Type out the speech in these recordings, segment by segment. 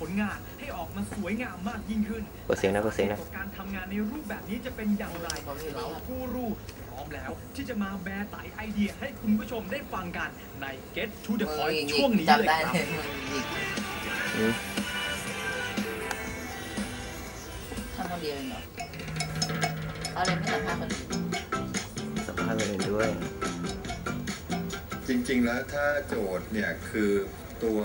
ผลงานให้ออกมาสวยงามมากยิ่งขึ้นเปิดเสียงนะเปิดเสียงนะสาหตุของการทำงานในรูปแบบนี้จะเป็นอย่างไรเราผู้รู้พร้อมแล้วที่จะมาแบร์ไตไอเดียให้คุณผู้ชมได้ฟังกันใน Get to the มือ Point หงิกช่วงนี้จำเลยได้ครับเลยมือหงิกอืมทำคนเดียวเองเหรอเอาเลยไม่สัมภาษณ์คนอื่นสัมภาษณ์คนอื่นด้วย จริงๆแล้วถ้าโจทย์เนี่ยคือ ตัว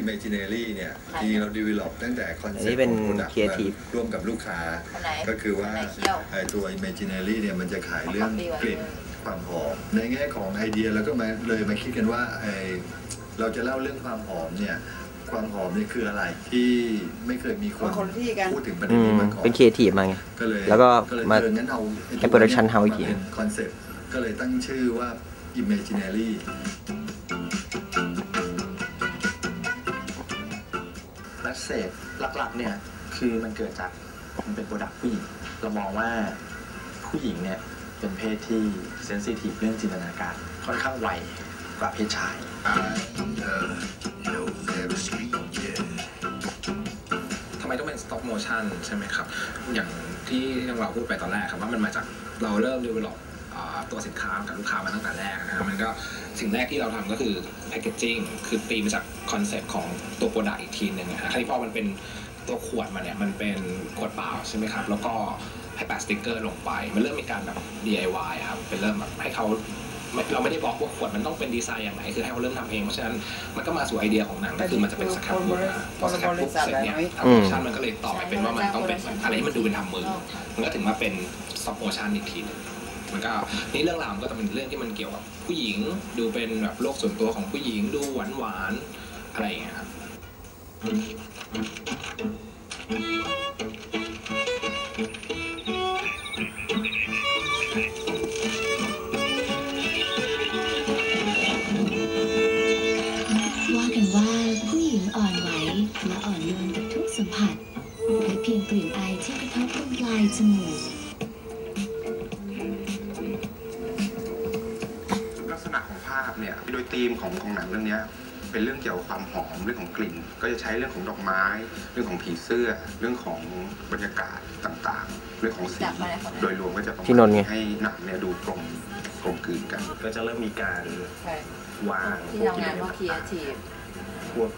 imaginary เนี่ยจริงๆเรา develop ตั้งแต่คอนอัเซ็นปนี้ต์เป็นของ product creative ร่วมกับลูกค้าคนไหนก็คือว่าคนไหนเคี่ยวไอ้ตัว imaginary เนี่ยมันจะขายเรื่องเอา copy ไว้กลิ่นความหอม ในแง่ของไอเดียแล้วก็มาเลยมาคิดกันว่าไอเราจะเล่าเรื่องความหอมเนี่ยความหอมเนี่ยคืออะไรที่ไม่เคยมีคนคนละที่กันพูดถึงประอืเด็นมนี้มาก่อนเป็นครีเอทีฟมาไงก็เลยแล้วก็ก็เลยมาเอองั้นเอาไอ้ให้ production house อีกทีเป็นคอนเซ็ปต์ก็เลยตั้งชื่อว่า imaginary แมสเซจหลักๆเนี่ยคือมันเกิดจากมันเป็นโปรดักต์ผู้หญิง เรามองว่าผู้หญิงเนี่ยเป็นเพศที่เซนซิทีฟเรื่องจินตนาการค่อนข้างไวกว่าเพศชายทำไมต้องเป็น stop motion ใช่ไหมครับ อย่างที่ยังเราพูดไปตอนแรกครับว่ามันมาจากเราเริ่ม develop อ่า ตัวสินค้ากับลูกค้ามาตั้งแต่แรกนะครับมันก็สิ่งแรกที่เราทำก็คือ packaging คือตีมาจากคอนเซ็ปต์ของตัว product อีกทีหนึ่งนะฮะคราวนี้พอมันเป็นตัวขวดมาเนี่ยมันเป็นขวดเปล่าใช่ไหมครับแล้วก็ให้แปะสติกเกอร์ลงไป มันเริ่มมีการแบบ DIY ครับเป็นเริ่มแบบให้เขาไม่เราไม่ได้บอกว่าขวดมันต้องเป็นดีไซน์อย่างไหนคือให้เขาเริ่มทำเองเพราะฉะนั้นมันก็มาสู่ไอเดียของหนังก็คือมันจะเป็นสครับบุ๊กนะพอสครับบุ๊กเสร็จเนี่ยอืมทำมันก็เลยต่อไปเป็นว่ามันต้องเป็นอะไรที่มันดูเป็นทำมือ มันก็ถึงมาเป็น stop motion อีกทีหนึง มันก็นี่เรื่องราวมันก็จะเป็นเรื่องที่มันเกี่ยวกับผู้หญิงดูเป็นแบบโลกส่วนตัวของผู้หญิงดูหวานหวานอะไรอย่างเงี้ยครับว่ากันว่าผู้หญิงอ่อนไหวและอ่อนโยนกับทุกสัมผัสและเพียงกลิ่นอายที่กระทบตรงปลายจมูก เนี่ยโดยธีมของของหนังเรื่องเนี้ยเป็นเรื่องเกี่ยวกับความหอมเรื่องของกลิ่น ก็จะใช้เรื่องของดอกไม้ เรื่องของผีเสื้อ เรื่องของบรรยากาศต่างๆ เรื่องของสีจับมาเลยคนนั้นโดยรวมก็จะประมาณที่นนท์ไงให้หนังเนี่ยดูกลมกลมกลืนกัน ก็จะเริ่มมีการใช่วางที่พวกทำงานอิว่าเลครีเอต่างทีฟๆพวก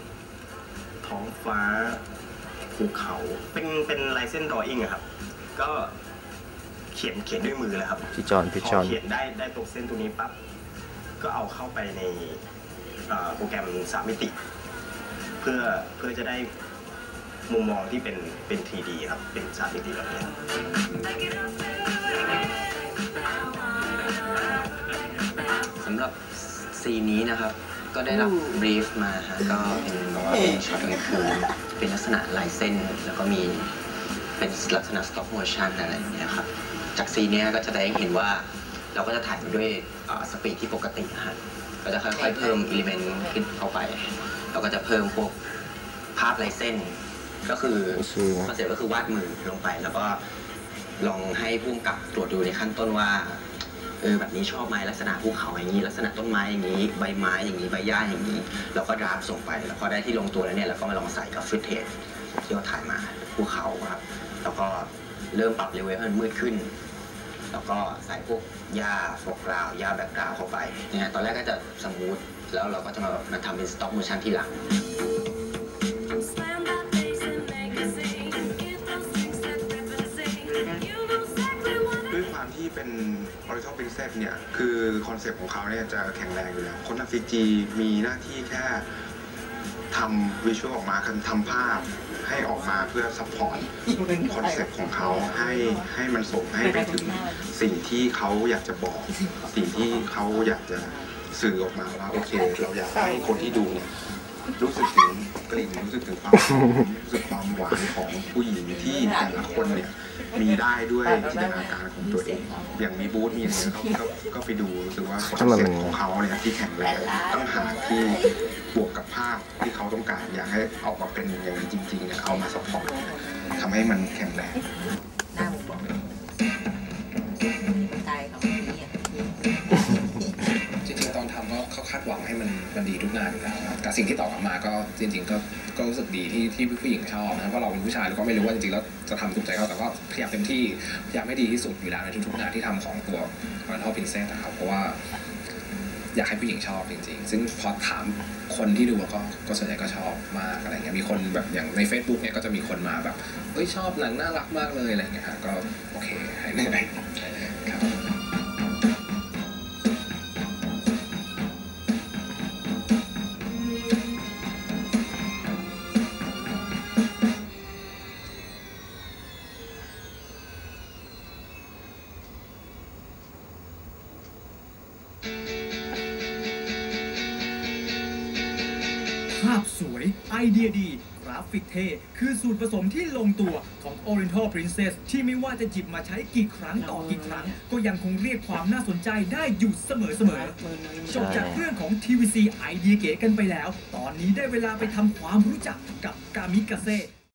ท้องฟ้าภูเขาเป็นเป็นลายเส้นดรออิ่งอะครับ ก็เขียนเขียนด้วยมือเลยครับพี่จอนพี่พจออนเขียนได้ได้ตรงเส้นตัวนี้ปั๊บ ก็เอาเข้าไปในเอ่อโปรแกรมสามมิติ เพื่อเพื่อจะได้มุมมองที่เป็นเป็น 3D ครับ เป็นสามมิติแบบนี้สำหรับซีนนี้นะครับ ก็ได้รับบรีฟมาฮะก็เป็นบอกว่าเป็นช็อตกลางคืนเป็นลักษณะลายเส้น แล้วก็มีเป็นลักษณะ stop motion อะไรอย่างเงี้ยครับ จากซีนเนี้ยก็จะได้เห็นว่า เราก็จะถ่ายไปด้วยสปีดที่ปกตินะฮะก็จะค่อยๆเพิ่มอิเลเมนต์ขึ้นเข้าไป เราก็จะเพิ่มพวกภาพลายเส้น ก็คือชื่อคอนเซ็ปต์ก็คือวาดมือลงไป แล้วก็ลองให้ผู้กำกับตรวจดูในขั้นต้นว่าเออแบบนี้ชอบไหมลักษณะภูเขาอย่างนี้ ลักษณะต้นไม้อย่างนี้ ใบไม้อย่างนี้ใบหญ้าอย่างนี้ เราก็ดราฟส่งไป แล้วพอได้ที่ลงตัวแล้วเนี่ยเราก็มาลองใส่กับฟุตเทจที่เราถ่ายมาภูเขาครับแล้วก็เริ่มปรับเลเวลให้มันมืดขึ้น แล้วก็ใส่พวกหญ้าฟกราวหญ้าแบ็กกราวเข้าไปนะฮะตอนแรกก็จะสมูทแล้วเราก็จะมามาทำเป็นสต็อปโมชั่นที่หลัง ด้วยความที่เป็น Oriental Princess เนี่ย คือคอนเซปต์ของเขาเนี่ยจะแข็งแรงอยู่แล้ว คนทำซีจีมีหน้าที่แค่ทำวิชวลออกมาคือทำภาพ ให้ออกมาเพื่อซัพพอร์ตคอนเซ็ปต์ของเขาให้ให้มันส่งให้ไปถึงสิ่งที่เขาอยากจะบอก สิ่งที่เขาอยากจะสื่อออกมาว่าโอเค เราอยากให้คนที่ดูเนี่ยรู้สึกถึงกลิ่นรู้สึกถึงความหอมรู้สึกความหวานของผู้หญิงที่แต่ละคนเนี่ยมีได้ด้วยจินตนาการของตัวเอง อย่างมีบูธมีอะไรเขาก็ก็ไปดูรู้สึกว่าคอนทำไมเซ็มัปนต์ของเขาเนี่ยที่แข็งแรงต้องหาที่ บวกกับภาพที่เขาต้องการอยากให้ออกมาเป็นอย่างนี้จริงๆเนี่ยเอามาสปอร์ตทำให้มันแข็งแรงหน้าหมูบอกใจของพี่อะจริงๆตอนทำก็เขาคาดหวังให้มันมันดีทุกงานอยู่แล้วแต่สิ่งที่ตอบกลับมาก็จริง ๆ ก็ก็รู้สึกดีที่ที่ผู้หญิงชอบนะเพราะเราเป็นผู้ชายเราก็ไม่รู้ว่าจริงๆแล้วจะทำถูกใจเขาแต่ก็พยายามเต็มที่พยายามให้ดีที่สุดอยู่แล้วในทุกๆงานที่ทำของตัว Oriental Princess นะครับเพราะว่า อยากให้ผู้หญิงชอบจริงๆ ซึ่งพอถามคนที่ดูก็ก็ส่วนใหญ่ก็ชอบมากอะไรเงี้ย มีคนแบบอย่างใน Facebook เนี่ยก็จะมีคนมาแบบ เอ้ยชอบหนังน่ารักมากเลยอะไรเงี้ยฮะก็โอเคให้ไม่ได้ครับ ภาพสวย ไอเดียดี กราฟิกเท่ คือสูตรผสมที่ลงตัวของ Oriental Princess ที่ไม่ว่าจะจิบมาใช้กี่ครั้งต่อกี่ครั้ง ก็ยังคงเรียกความน่าสนใจได้อยู่เสมอๆจบจากเรื่องของ TVC ไอเดียเก๋กันไปแล้ว ตอนนี้ได้เวลาไปทำความรู้จักกับกามิกาเซ่